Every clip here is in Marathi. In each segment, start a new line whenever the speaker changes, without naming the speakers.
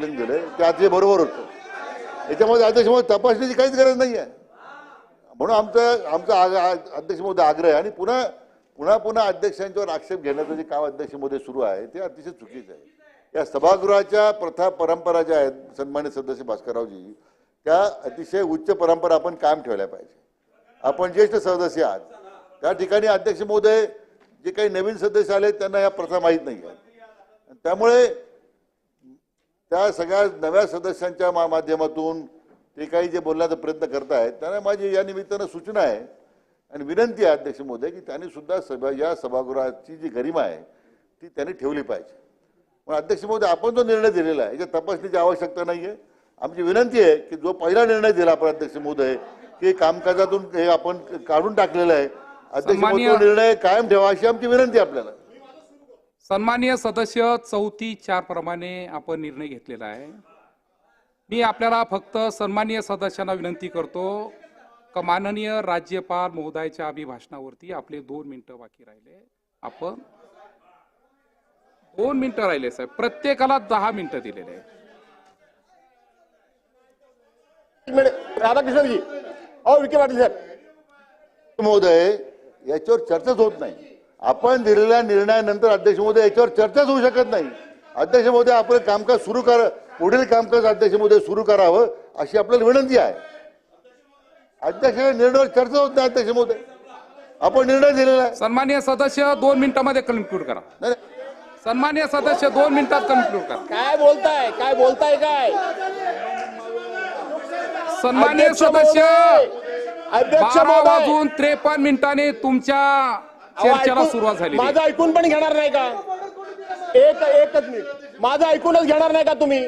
रुलिंग दिले ते अतिशय बरोबर होतं. याच्यामध्ये अध्यक्ष महोदय तपासण्याची काहीच गरज नाही आहे. म्हणून आमचं आमचा आग- अध्यक्ष महोदय आग्रह आहे आणि पुन्हा पुन्हा पुन्हा अध्यक्षांच्यावर आक्षेप घेण्याचं जे काम अध्यक्ष महोदय सुरू आहे ते अतिशय चुकीचं आहे. या सभागृहाच्या प्रथा परंपरा ज्या आहेत सन्मान्य सदस्य भास्कररावजी त्या अतिशय उच्च परंपरा आपण कायम ठेवल्या पाहिजे. आपण ज्येष्ठ सदस्य आहात. त्या ठिकाणी अध्यक्ष महोदय जे काही नवीन सदस्य आले त्यांना या प्रथा माहीत नाही आहेत. त्यामुळे त्या सगळ्या नव्या सदस्यांच्या मा- माध्यमातून ते काही जे बोलण्याचा प्रयत्न करतायत त्यांना माझी या निमित्तानं सूचना आहे आणि विनंती आहे अध्यक्ष महोदय की त्यांनी सुद्धा सभा या सभागृहाची जी गरिमा आहे ती त्यांनी ठेवली पाहिजे. पण अध्यक्ष महोदय आपण जो निर्णय दिलेला आहे याच्या तपासणीची आवश्यकता नाही आहे आमची विनंती आहे की जो पहिला निर्णय दिला आपण अध्यक्ष महोदय की कामकाजातून हे आपण काढून टाकलेलं आहे. अध्यक्ष निर्णय कायम ठेवा अशी आमची विनंती आपल्याला.
सन्मान्य सदस्य चौथी चार प्रमाणे आपण निर्णय घेतलेला आहे. मी आपल्याला फक्त सन्मान्य सदस्यांना विनंती करतो का माननीय राज्यपाल महोदयाच्या अभिभाषणावरती आपले दोन मिनिटं बाकी राहिले. आपण दोन मिनिटं राहिले साहेब. प्रत्येकाला दहा मिनिटं दिलेले
राधाकृष्णजी अहो विखे पाटील साहेब.
महोदय याच्यावर चर्चाच होत नाही. आपण दिलेल्या निर्णयानंतर अध्यक्ष महोदय याच्यावर चर्चाच होऊ शकत नाही. अध्यक्ष महोदय आपलं कामकाज सुरू कर पुढील कामकाज अध्यक्ष महोदय सुरू करावं अशी आपल्याला विनंती आहे. अध्यक्ष निर्णयावर चर्चा होत नाही अध्यक्ष महोदय. आपण निर्णय दिलेला आहे.
सन्मान्य सदस्य दोन मिनिटामध्ये कन्क्लूड करा.
नाही,
सन्मान्य सदस्य दोन मिनिटात कन्क्लूड करा.
काय बोलताय? काय बोलताय काय?
सन्मान्य
अध्यक्ष
सदस्य
महोदय, अध्यक्ष
बारा
महोदय.
वाजून त्रेपन्न मिनिटांनी तुमच्या चर्चेला सुरुवात झाली
माझं ऐकून पण घेणार नाही का? एक एकच मिनिट. माझं ऐकूनच घेणार नाही का तुम्ही?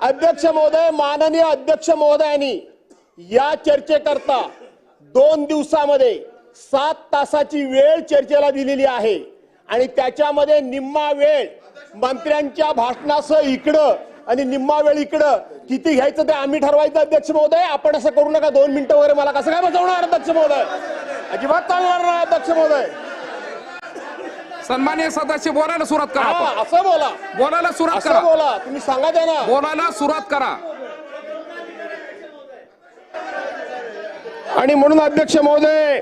अध्यक्ष महोदय माननीय अध्यक्ष महोदयांनी या चर्चेकरता दोन दिवसामध्ये सात तासाची वेळ चर्चेला दिलेली आहे. आणि त्याच्यामध्ये निम्मा वेळ मंत्र्यांच्या भाषणासह इकडं आणि निम्मा वेळ इकडं किती घ्यायचं ते आम्ही ठरवायचं अध्यक्ष महोदय. आपण असं करू नका. दोन मिनिटं वगैरे मला कसं काय बसवणार अध्यक्ष महोदय? अजिबात चालणार नाही अध्यक्ष महोदय.
सन्मान्य सदस्य बोलायला सुरुवात करा
हा, असं बोला.
बोलायला सुरुवात
असं
करा.
बोला. तुम्ही सांगा त्यांना.
बोलायला सुरुवात करा.
आणि म्हणून अध्यक्ष महोदय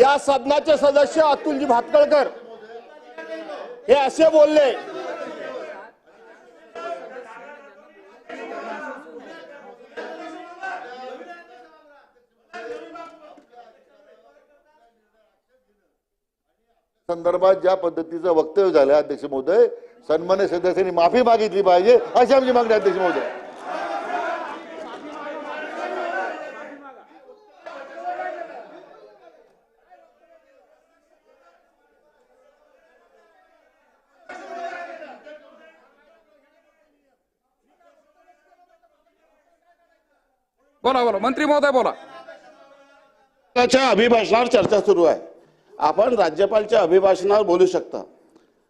या सदनाचे सदस्य अतुलजी भातकळकर. हे असे बोलले.
संदर्भात ज्या पद्धतीचं वक्तव्य झालं अध्यक्ष महोदय सन्मान्य सदस्यांनी माफी मागितली पाहिजे अशी आमची मागणी अध्यक्ष महोदय.
बोला बोला. मंत्री महोदय बोला.
च्या अभिभाषणावर चर्चा सुरू आहे. आपण राज्यपालच्या अभिभाषणावर बोलू शकता.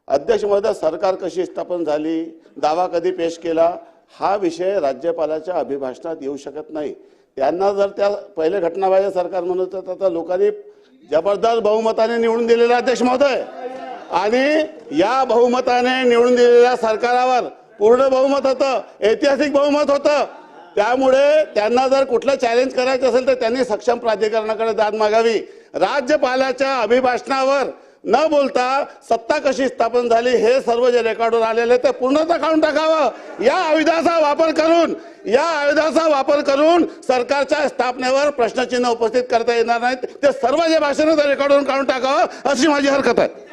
अध्यक्ष महोदय सरकार कशी स्थापन झाली दावा कधी पेश केला हा विषय राज्यपालाच्या अभिभाषणात येऊ शकत नाही. त्यांना जर त्या पहिले घटनाबाह्य सरकार म्हणत तर आता लोकांनी जबरदस्त बहुमताने निवडून दिलेला अध्यक्ष महोदय. आणि या बहुमताने निवडून दिलेल्या सरकारावर पूर्ण बहुमत होतं ऐतिहासिक बहुमत होतं. त्यामुळे त्यांना जर कुठलं चॅलेंज करायचं असेल तर त्यांनी सक्षम प्राधिकरणाकडे दाद मागावी. राज्यपालाच्या अभिभाषणावर न बोलता सत्ता कशी स्थापन झाली हे सर्व जे रेकॉर्डवर आलेले ते पूर्णतः काढून टाकावं. या आयुधाचा वापर करून या आयुधाचा वापर करून सरकारच्या स्थापनेवर प्रश्नचिन्ह उपस्थित करता येणार नाहीत. ते सर्व जे भाषण रेकॉर्डवरून काढून टाकावं अशी माझी हरकत आहे.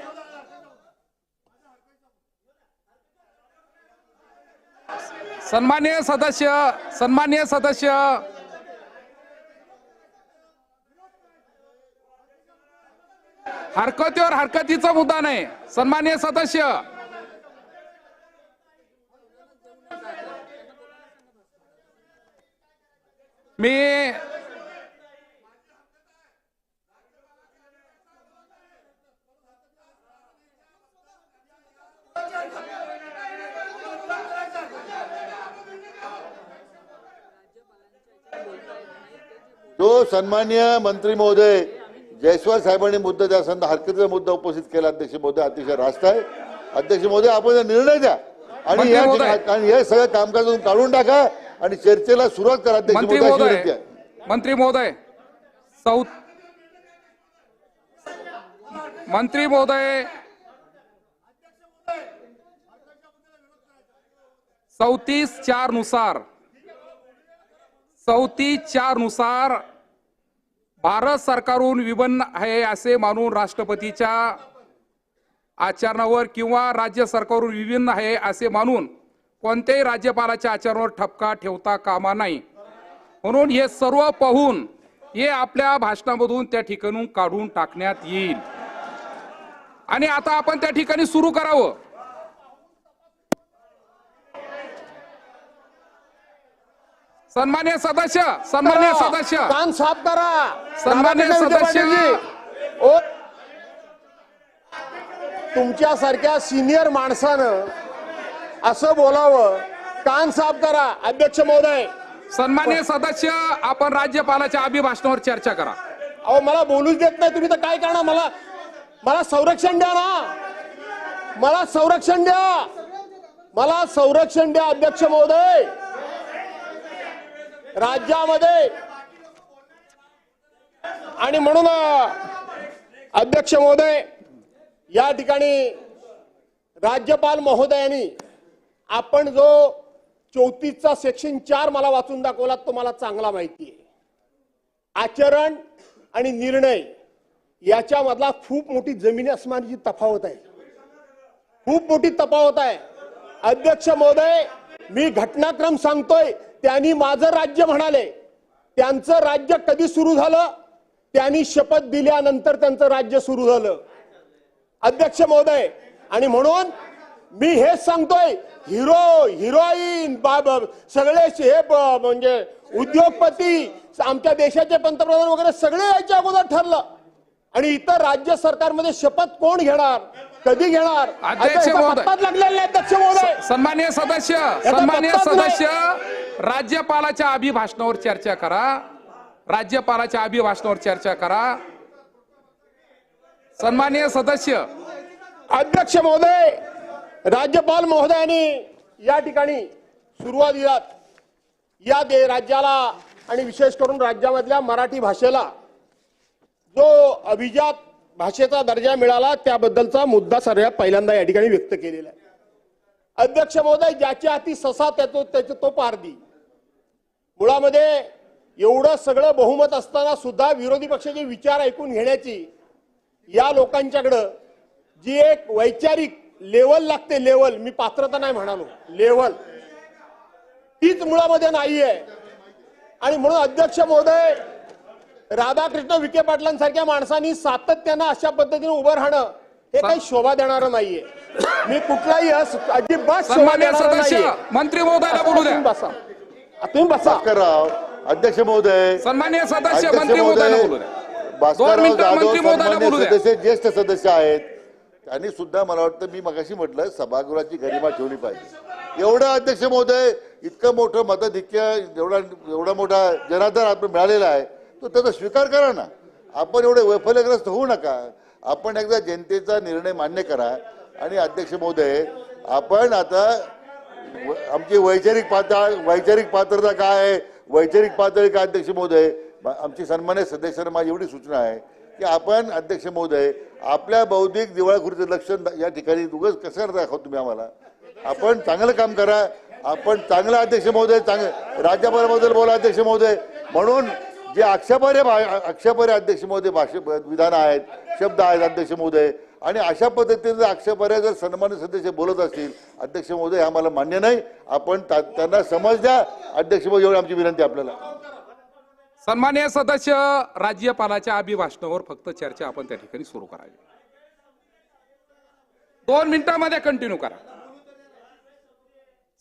सन्मान्य सदस्य सन्मान्य सदस्य. हरकतीवर हरकतीचा मुद्दा नाही सन्मान्य सदस्य. मी
जो सन्मान्य मंत्री महोदय जयस्वाल साहेबांनी मुद्दा त्या संदर्भात हरकतीचा मुद्दा उपस्थित केला अध्यक्ष महोदय अतिशय रास्त आहे. अध्यक्ष महोदय आपण निर्णय द्या आणि या हे सगळं कामकाजातून काढून टाका आणि चर्चेला सुरुवात करा अध्यक्ष
मंत्री
महोदय.
मंत्री महोदय. सौ मंत्री महोदय. चौतीस चारनुसार. चौतीस चारनुसार भारत सरकारहून विभिन्न आहे असे मानून राष्ट्रपतीच्या आचरणावर किंवा राज्य सरकारवरून विभिन्न आहे असे मानून कोणत्याही राज्यपालाच्या आचरणावर ठपका ठेवता कामा नाही. म्हणून हे सर्व पाहून हे आपल्या भाषणामधून त्या ठिकाणून काढून टाकण्यात येईल. आणि आता आपण त्या ठिकाणी सुरू करावं. सन्मान्य सदस्य सन्मान्य सदस्य.
कान साफ करा.
सन्मान्य सदस्य.
तुमच्यासारख्या सिनियर माणसानं असं बोलावं कान साफ करा अध्यक्ष महोदय.
सन्मान्य सदस्य आपण राज्यपालाच्या अभिभाषणावर चर्चा करा.
अहो मला बोलूच देत नाही तुम्ही तर काय करणार? मला मला संरक्षण द्या ना. मला संरक्षण द्या. मला संरक्षण द्या अध्यक्ष महोदय. राज्यामध्ये आणि म्हणून अध्यक्ष महोदय या ठिकाणी राज्यपाल महोदयांनी आपण जो चौतीसचा सेक्शन चार मला वाचून दाखवला तो मला चांगला माहिती आहे. आचरण आणि निर्णय याच्यामधला खूप मोठी जमिनी अस्मानाची तफावत आहे. खूप मोठी तफावत आहे. अध्यक्ष महोदय मी घटनाक्रम सांगतोय त्यांनी माझं राज्य म्हणाले. त्यांचं राज्य कधी सुरू झालं? त्यांनी शपथ दिल्यानंतर त्यांचं राज्य सुरू झालं. अध्यक्ष महोदय आणि म्हणून मी हेच सांगतोय हिरो हिरोईन बाब सगळे हे म्हणजे उद्योगपती आमच्या देशाचे पंतप्रधान वगैरे सगळे याच्या अगोदर ठरलं. आणि इतर राज्य सरकारमध्ये शपथ कोण घेणार? कधी घेणार? लागलेला अध्यक्ष महोदय.
सन्मान्य सदस्य सन्मान्य. सदस्य राज्यपालाच्या अभिभाषणावर चर्चा करा. राज्यपालाच्या अभिभाषणावर चर्चा करा. सन्मान्य सदस्य.
अध्यक्ष महोदय राज्यपाल महोदयांनी या ठिकाणी सुरुवातीला या दे राज्याला आणि विशेष करून राज्यामधल्या मराठी भाषेला जो अभिजात भाषेचा दर्जा मिळाला त्याबद्दलचा मुद्दा सर्वात पहिल्यांदा या ठिकाणी व्यक्त केलेला आहे. अध्यक्ष महोदय ज्याच्या हाती ससा त्याचो त्याचे तो पारदी मुळामध्ये एवढं सगळं बहुमत असताना सुद्धा विरोधी पक्षाचे विचार ऐकून घेण्याची या लोकांच्याकडं जी एक वैचारिक लेवल लागते लेवल मी पात्रता नाही म्हणालो लेवल तीच मुळामध्ये नाहीये. आणि म्हणून अध्यक्ष महोदय राधाकृष्ण विखे पाटलांसारख्या माणसांनी सातत्यानं अशा पद्धतीने उभं राहणं हे काही शोभा देणारं नाहीये. मी कुठलाही अस- अजिबात शोभा देणारं
मंत्री महोदयाला बोलू द्या.
तुम्ही बसा.
भास्करराव अध्यक्ष महोदय
सन्मान्य सदस्य
अध्यक्ष
मंत्री महोदयाला बोलू
महोदय
द्या
भास्करराव
मिनिटं
जाधव
मंत्री महोदयाला बोलू
सन्मान्य
द्या.
सदस्य ज्येष्ठ सदस्य आहेत. त्यांनी सुद्धा मला वाटतं मी मगाशी म्हटलं सभागृहाची गरिमा ठेवली पाहिजे. एवढं अध्यक्ष महोदय इतकं मोठं मताधिक्य एवढा एवढा मोठा जनाधार आपण मिळालेला आहे तो त्याचा स्वीकार करा ना. आपण एवढे वैफल्यग्रस्त होऊ नका. आपण एकदा जनतेचा निर्णय मान्य करा. आणि अध्यक्ष महोदय आपण आता आमची वैचारिक पातळ वैचारिक पात्रता काय आहे? वैचारिक पातळी काय अध्यक्ष महोदय? आमची सन्मान्य सदस्यांना माझी एवढी सूचना आहे की आपण अध्यक्ष महोदय आपल्या बौद्धिक दिवाळखोरीचं लक्षण या ठिकाणी उगच कसं दाखव तुम्ही आम्हाला? आपण चांगलं काम करा. आपण चांगला अध्यक्ष महोदय चांगलं राज्यपालाबद्दल बोला अध्यक्ष महोदय. म्हणून जे आक्षेपार्ह भा- अक्षपर्य अध्यक्ष महोदय भाषे विधान आहेत शब्द आहेत अध्यक्ष महोदय आणि अशा पद्धतीने जर आक्षेपार्ह जर सन्मान्य सदस्य बोलत असतील अध्यक्ष महोदय हे आम्हाला मान्य नाही. आपण त्या- त्यांना समज द्या. अध्यक्ष महोदय एवढी आमची विनंती आहे आपल्याला.
सन्मान्य सदस्य राज्यपालाच्या अभिभाषणावर फक्त चर्चा आपण त्या ठिकाणी सुरू करावी. दोन मिनिटांमध्ये कंटिन्यू करा.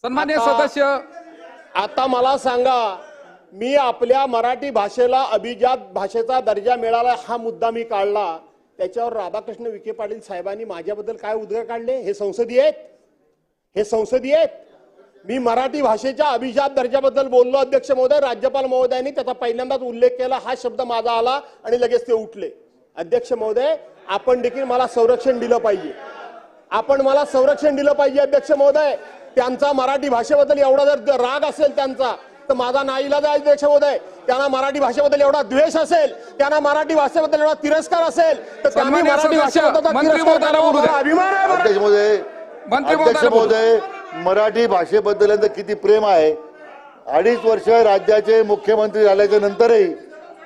सन्मान्य सदस्य
आता मला सांगा मी आपल्या मराठी भाषेला अभिजात भाषेचा दर्जा मिळाला हा मुद्दा मी काढला. त्याच्यावर राधाकृष्ण विखे पाटील साहेबांनी माझ्याबद्दल काय उद्गार काढले? हे संसदीय आहेत. हे संसदीय आहेत. मी मराठी भाषेच्या अभिजात दर्जाबद्दल बोललो अध्यक्ष महोदय राज्यपाल महोदयांनी त्याचा पहिल्यांदाच उल्लेख केला हा शब्द माझा आला आणि लगेच ते उठले. अध्यक्ष महोदय आपण देखील मला संरक्षण दिलं पाहिजे. आपण मला संरक्षण दिलं पाहिजे अध्यक्ष महोदय. त्यांचा मराठी भाषेबद्दल एवढा जर राग असेल त्यांचा तर माझा नाईलाज आहे अध्यक्ष महोदय त्यांना मराठी भाषेबद्दल एवढा द्वेष असेल त्यांना मराठी भाषेबद्दल एवढा तिरस्कार असेल तर त्यांनी मराठी भाषेबद्दल अभिमान आहे
महोदय
मंत्री
अध्यक्ष
महोदयाला बोलू.
महोदय मराठी भाषेबद्दल किती प्रेम आहे. अडीच वर्ष राज्याचे मुख्यमंत्री झाल्याच्या नंतरही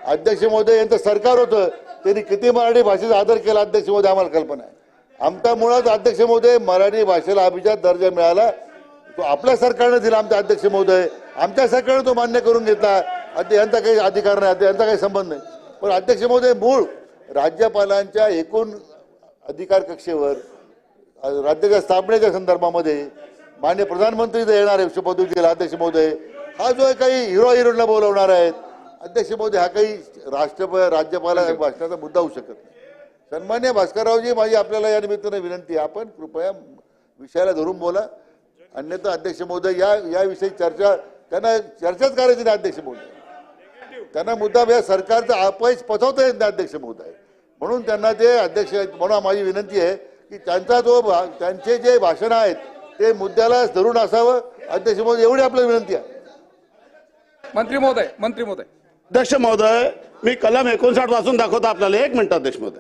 अध्यक्ष महोदय यांचं सरकार होतं त्यांनी किती मराठी भाषेचा आदर केला अध्यक्ष महोदय आम्हाला कल्पना आहे. आमचा मुळात अध्यक्ष महोदय मराठी भाषेला अभिजात दर्जा मिळाला तो आपल्या सरकारनं दिला आमच्या अध्यक्ष महोदय. आमच्या सरकारनं तो मान्य करून घेतला. यांचा काही अधिकार नाही यांचा काही संबंध नाही. पण अध्यक्ष महोदय मूळ राज्यपालांच्या एकूण अधिकार कक्षेवर राज्याच्या स्थापनेच्या संदर्भामध्ये मान्य प्रधानमंत्री येणार आहे शपथविधीला अध्यक्ष महोदय. हा जो काही हिरो हिरोईनला बोलवणार आहेत अध्यक्ष महोदय हा काही राष्ट्रप राज्यपाल भाषणाचा मुद्दा होऊ शकत नाही. सन्मान्य भास्कररावजी माझी आपल्याला या निमित्तानं विनंती आहे आपण कृपया विषयाला धरून बोला. अन्यथा अध्यक्ष महोदय या याविषयी चर्चा त्यांना चर्चाच करायची नाही अध्यक्ष महोदय. त्यांना मुद्दा या सरकारचा अपयश पचवता येत नाही अध्यक्ष महोदय. म्हणून त्यांना ते अध्यक्ष म्हणून माझी विनंती आहे की त्यांचा जो त्यांचे जे भाषण आहेत ते मुद्द्याला धरून असावं. अध्यक्ष महोदय एवढी आपल्याला विनंती आहे.
मंत्री महोदय मंत्री महोदय.
अध्यक्ष महोदय मी कलम एकोणसाठ वाचून दाखवतो आपल्याला. एक मिनिट अध्यक्ष महोदय.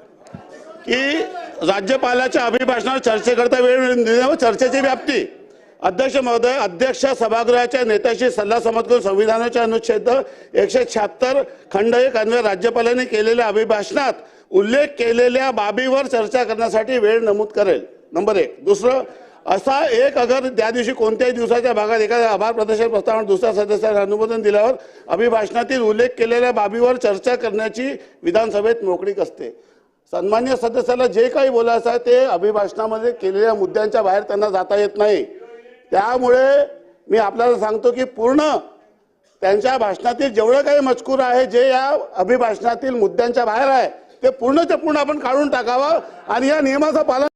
की राज्यपालाच्या अभिभाषणावर चर्चेकरता वेळ देणे व चर्चेची व्याप्ती. अध्यक्ष महोदय अध्यक्ष सभागृहाच्या नेत्याशी सल्ला समज करून संविधानाच्या अनुच्छेद एकशे शहात्तर खंड एक अन्वय राज्यपालांनी केलेल्या अभिभाषणात उल्लेख केलेल्या बाबीवर चर्चा करण्यासाठी वेळ नमूद करेल. नंबर एक. दुसरं असा एक अगर त्या दिवशी कोणत्याही दिवसाच्या भागात एखाद्या आभार प्रदर्शन प्रस्तावावर दुसऱ्या सदस्याला अनुमोदन दिल्यावर अभिभाषणातील उल्लेख केलेल्या बाबीवर चर्चा करण्याची विधानसभेत मोकळीक असते. सन्मान्य सदस्याला जे काही बोलायचं आहे ते अभिभाषणामध्ये केलेल्या मुद्द्यांच्या बाहेर त्यांना जाता येत नाही. त्यामुळे मी आपल्याला सांगतो की पूर्ण त्यांच्या भाषणातील जेवढं काही मजकूर आहे जे या अभिभाषणातील मुद्द्यांच्या बाहेर आहे ते पूर्णच्या पूर्ण आपण काढून टाकावं आणि या नियमाचं पालन